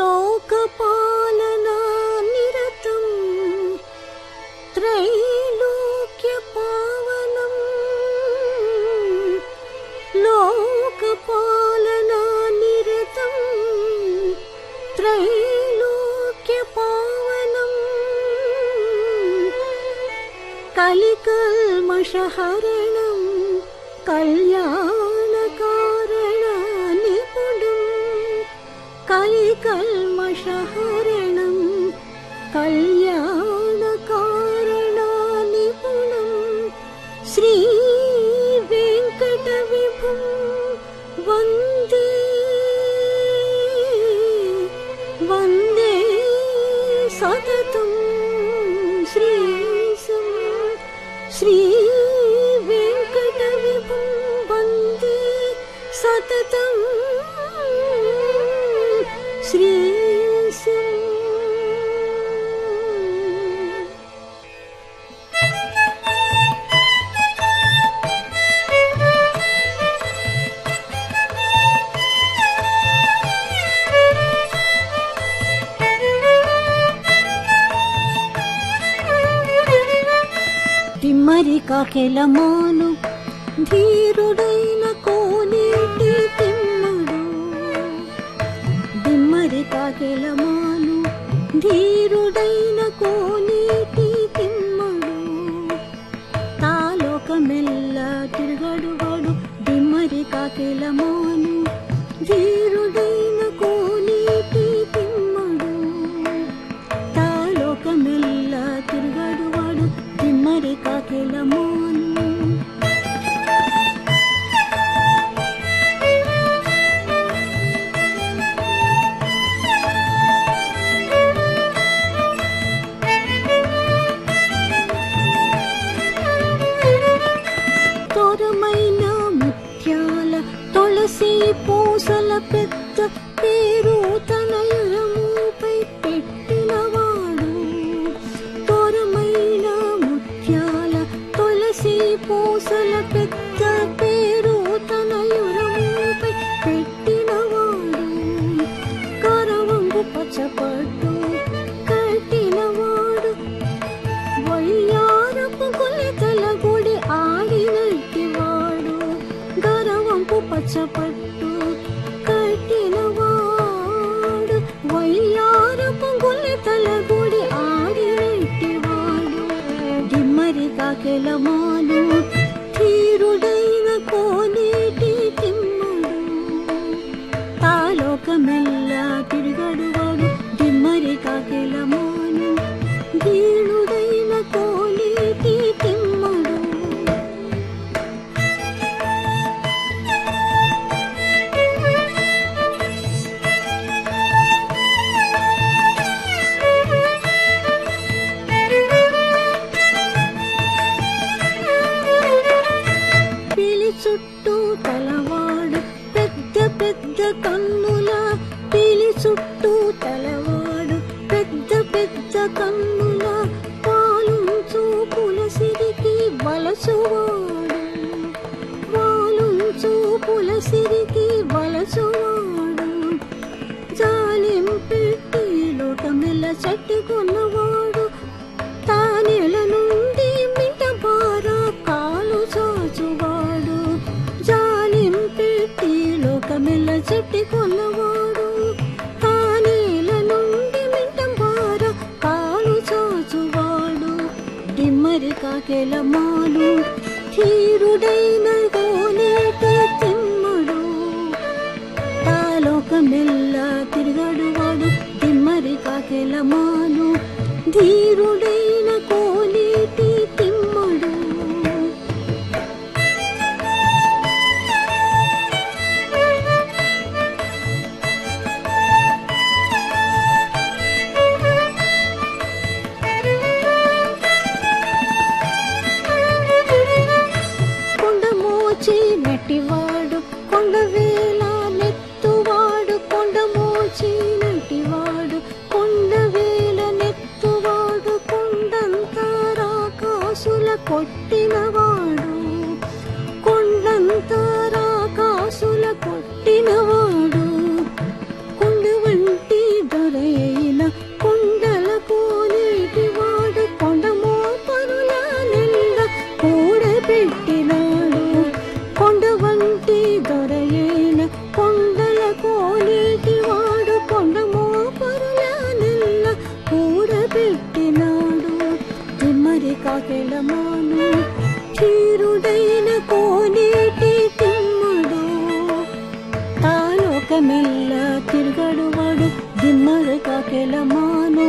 लोकपालनानिरतं त्रैलोक्यपावनं लोकपालनानिरतं त्रैलोक्यपावनं कालिकल्मषहरणं कल्याण कल्मषहरणं कल्याणकारणानिगुणं श्रीवेङ्कटविभु वन्द శ్రీశం. తిమ్మరి కాకెలమాను ధీరుడైన కోనేటి హరితాకిలమాను ధీరుడై పెద్ద పేరు తన ఎరముపై పెట్టినవాడు తోరమైన ముత్యాల తులసి పూసల పెద్ద పేరు తన ఎరముపై పెట్టినవాడు కరవంపు పచ్చపట్టు కట్టినవాడు వయ్యారపు కొలితల గుడి ఆడినట్టివాడు గరవంపు పచ్చపట్టు सकलमा కెలమాలు ధీరుడైన గోనేటి తిమ్మడు. తాలోకమెల్లా తిరగడు వాడు తిమ్మరి కొట్టినవాడు కొండంత రాకాసుల కొట్టినవాడు కొండు వంటి దొరైన కొండల కోనేటివాడు కొండమో పరుల నింద కూడబెట్టినాడు. కొండ వంటి దొరైన కొండల కోనేటివాడు కొండమో పరుల నింద కూడబెట్టినాడు. తిమ్మరి కాకెలమా కాకెలమాను